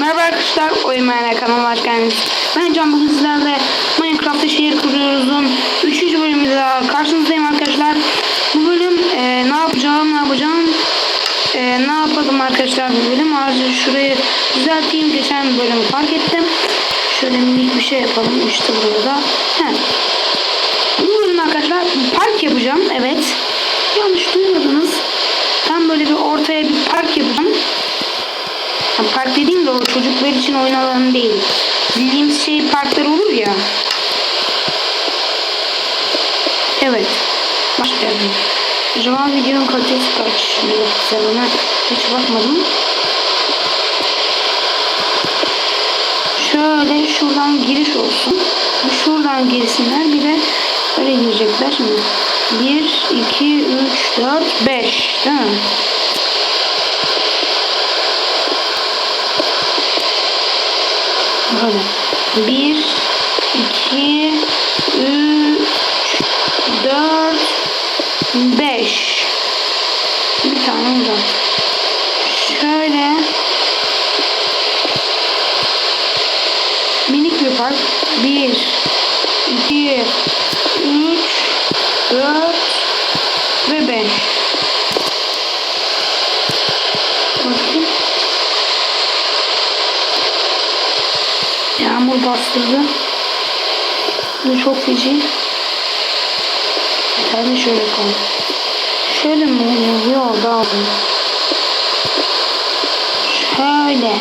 Merhaba arkadaşlar, Oyun Mayana kanalıma hoş geldiniz. Ben Can, bugün sizlerle Minecraft'ta şehir kuruyoruz'un 3. bölümüyle daha karşınızdayım arkadaşlar. Bu bölüm e, ne yapacağım, ne yapacağım, e, ne yapalım arkadaşlar bu bölüm. Ayrıca şurayı düzelteyim, geçen bölümü fark ettim. Şöyle minik bir şey yapalım, işte burada. He. Bu bölüm arkadaşlar park yapacağım, evet. Yanlış duymadınız. Tam böyle bir ortaya bir park yapacağım. Ha, park dediğim de o çocuklar için oyun alanı değil. Bildiğimiz şey parklar olur ya. Evet. Başlayalım. Acaba videonun kalitesi kaç? Şimdi bakacağım. Hiç bakmadım. Şöyle şuradan giriş olsun. Şuradan girsinler. Bir de böyle girecekler şimdi. 1, 2, 3, 4, 5. Değil mi? Böyle. Bir, iki, üç, dört, beş. Bir tane burada. Şöyle. Minik bir park. Bir, iki, üç, dört ve beş. Yağmur bastırdı. Bu çok feci. Tane şöyle koy. Şöyle mi oluyor? Yok daha oldu. Şöyle.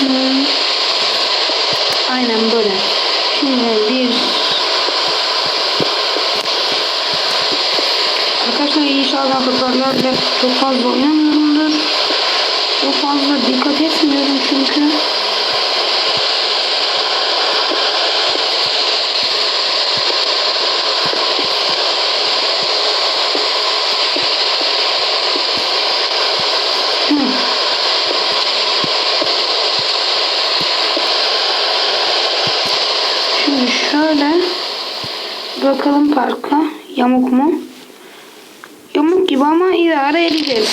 Hmm. Aynen böyle. Şimdi bir Arkadaşlar inşallah hoparlörle çok fazla oynamıyorumdur. Çok fazla dikkat etmiyorum çünkü. Şimdi şöyle bakalım parka yamuk mu? Gibi idare edeceğiz.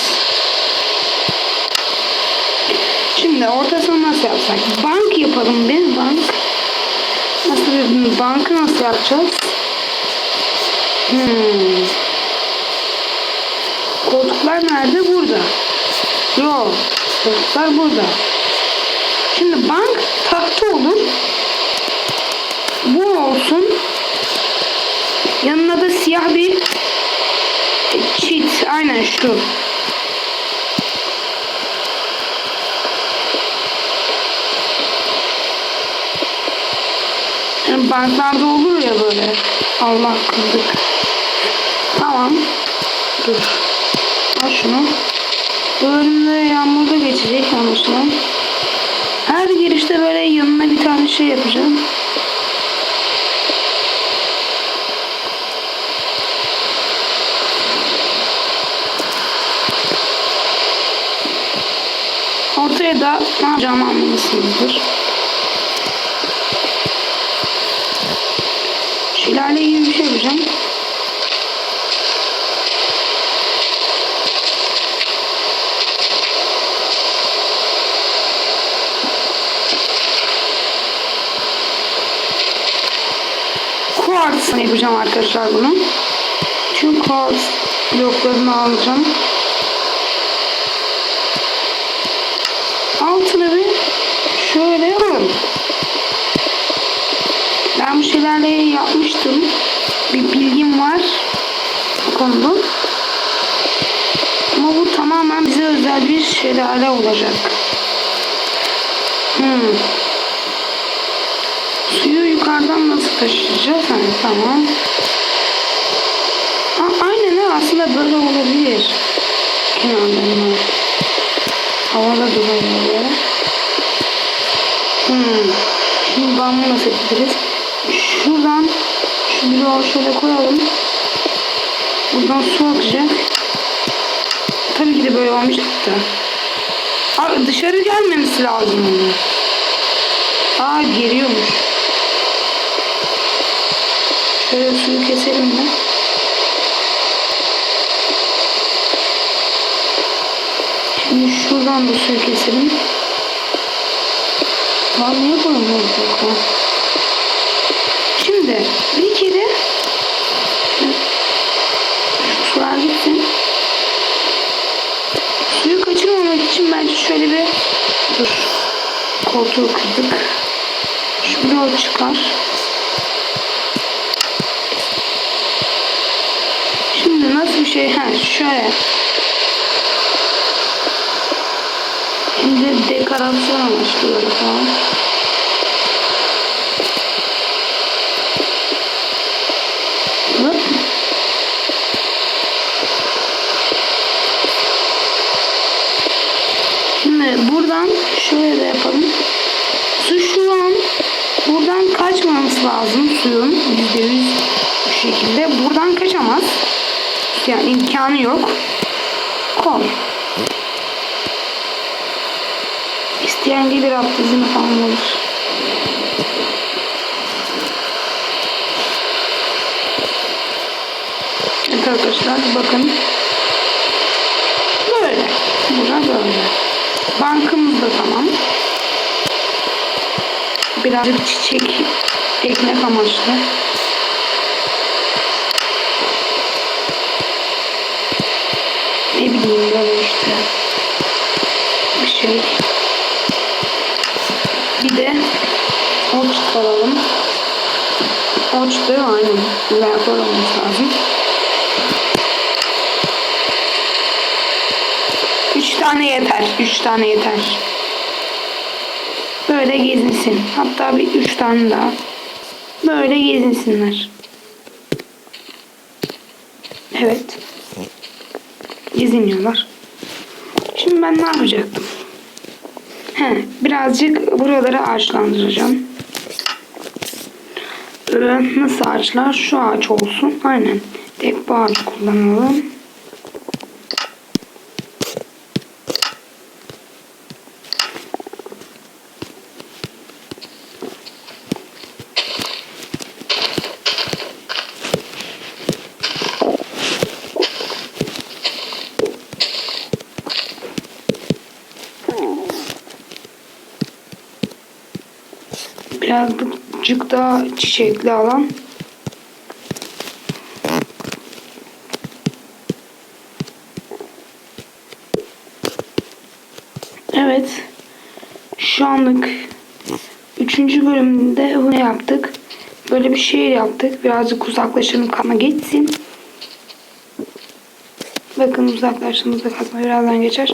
Şimdi ortasını nasıl yapsak? Bank yapalım bir bank. Nasıl bir bankı nasıl yapacağız? Hmm. Koltuklar nerede? Burada. Yok. Koltuklar burada. Şimdi bank tahta olur. Bu olsun. Yanına da siyah bir Şu. Yani banklarda olur ya böyle. Allah kıldık. Tamam. Dur. Al şunu. Bölümde yağmurda geçecek anlaşılan. Her girişte böyle yanına bir tane şey yapacağım. Ortaya da ne yapacağımı anlamışsınızdır. Şelale gibi bir şey yapacağım. Kuartz yapacağım arkadaşlar bunu. Tüm kuartz bloklarını alacağım. altını bir şöyle yapalım. Ben bu şeylerle yapmıştım. Bir bilgim var bu konuda. Ama bu tamamen bize özel bir şelale olacak. Hmm. Suyu yukarıdan nasıl taşıyacağız? Hani tamam. Ha, aynen ha, aslında böyle olabilir. Kenarlarına. Havada duruyor. Hmm. Şimdi bambu nasıl yapabiliriz? Buradan şu bloğu şöyle koyalım. Buradan su akacak. Tabii ki de böyle olmuştuk da. Abi dışarı gelmemesi lazım onun. Aa geliyormuş. Şöyle suyu keselim de. Şimdi şuradan bu suyu keselim. Lan niye koymuyoruz bu? Şimdi bir kere sular gitsin. Suyu kaçırmamak için bence şöyle bir dur. Koltuğu kırdık. Şu bloğu çıkar. Şimdi nasıl bir şey? Ha şöyle. Şimdi dekorasyon amaçlı böyle falan. Hop. Şimdi buradan şöyle de yapalım. Su şu an buradan kaçmaması lazım suyun yüzde yüz bu şekilde. Buradan kaçamaz. Yani imkanı yok. Koy. İsteyen gelir abdestini falan olur. Evet arkadaşlar bakın. Böyle. Bura böyle. Bankımız da tamam. Birazcık çiçek ekmek amaçlı. Ne bileyim böyle işte. Bir şey. Bir de oç alalım. Oç da aynen. Reaktör olması lazım. Üç tane yeter. Üç tane yeter. Böyle gezinsin. Hatta bir üç tane daha. Böyle gezinsinler. Evet. Geziniyorlar. Şimdi ben ne yapacaktım? He, birazcık buraları ağaçlandıracağım. Ee, nasıl ağaçlar? Şu ağaç olsun. Aynen. Tek bu ağaç kullanalım. Birazcık daha çiçekli alan. Evet. Şu anlık üçüncü bölümde bunu yaptık. Böyle bir şey yaptık. Birazcık uzaklaşalım kama geçsin. Bakın uzaklaştığımızda kazma birazdan geçer.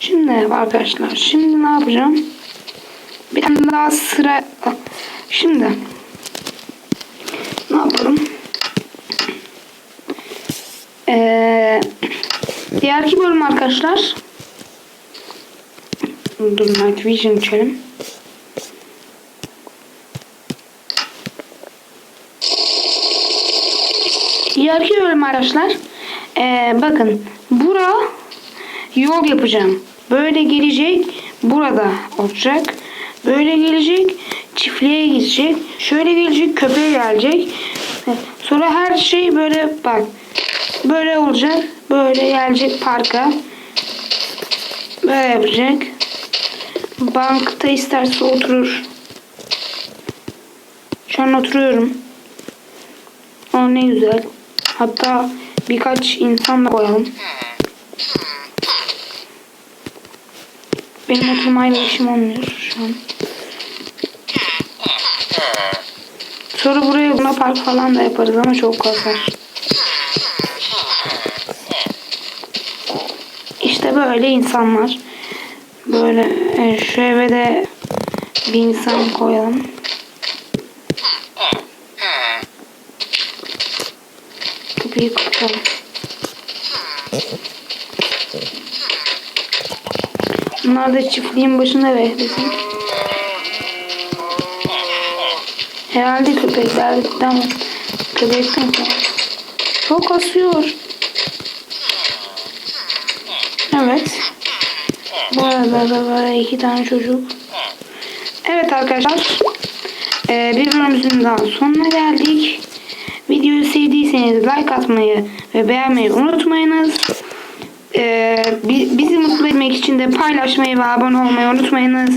Şimdi arkadaşlar şimdi ne yapacağım? Bir tane daha sıra şimdi ne yapalım? Ee, diğerki bölüm arkadaşlar Dur Night Vision içelim. Diğerki bölüm arkadaşlar ee, bakın bura yol yapacağım. Böyle gelecek burada olacak. Böyle gelecek çiftliğe gidecek. Şöyle gelecek köpeğe gelecek. Sonra her şey böyle bak. Böyle olacak. Böyle gelecek parka. Böyle yapacak. Bankta isterse oturur. Şu an oturuyorum. O ne güzel. Hatta birkaç insan da koyalım. Benim oturmayla işim olmuyor şu an. Sonra buraya buna park falan da yaparız ama çok kasar. İşte böyle insanlar. Böyle e, şu eve de bir insan koyalım. Kapıyı kapatalım. Bunlar da çiftliğin başında beklesin. Herhalde köpekler tamam. Köpekten çok asıyor. Evet. Bu arada da böyle iki tane çocuk. Evet arkadaşlar. Ee, bir bölümümüzün daha sonuna geldik. Videoyu sevdiyseniz like atmayı ve beğenmeyi unutmayınız. Ee, bi- bizi mutlu etmek için de paylaşmayı ve abone olmayı unutmayınız.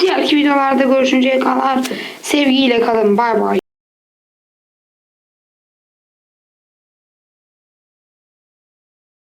Diğerki videolarda görüşünceye kadar sevgiyle kalın. Bay bay.